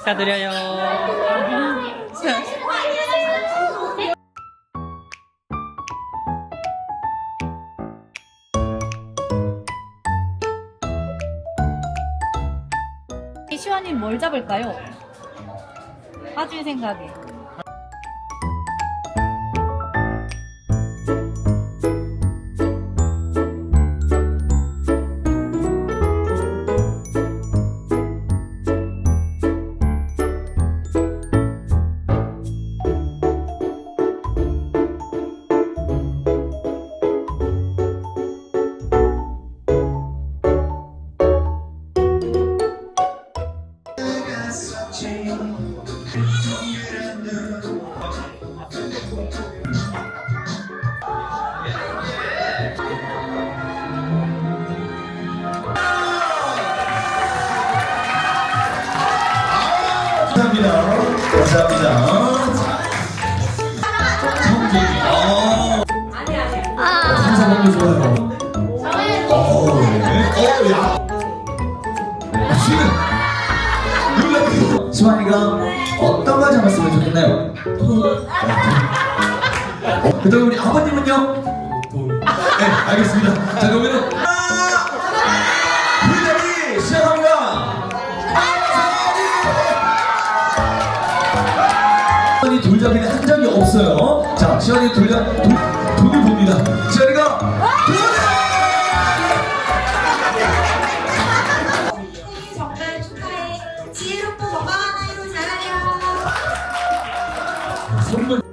축하드려요. 시원님 뭘 잡을까요? 하주의 생각에. 감사합니다. 감사합니다. 성준이. 어. 어, 상상하기 좋아요. 어, 네. 어, 야. 지금 놀랍게도 수환이가 어떤 걸 잡았으면 좋겠나요? 어, 그다음 우리 아버님은요? 네, 알겠습니다. 자, 그러면은 돌잡이는 한 적이 없어요. 자, 시원이 돌잡 돌, 돌을 봅니다. 시원이가 정말 축하해. 지혜롭고 건강한 아이로 자라렴. 선물.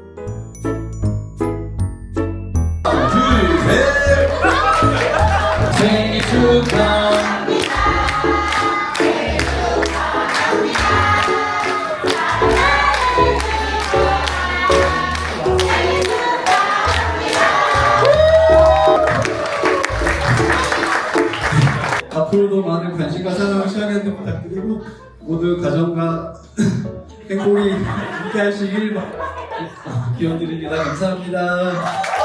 앞으로도 많은 관심과 사랑을 시원이한테 부탁드리고 모두 가정과 행복이 함께 하시길 바- 기원드립니다. 감사합니다.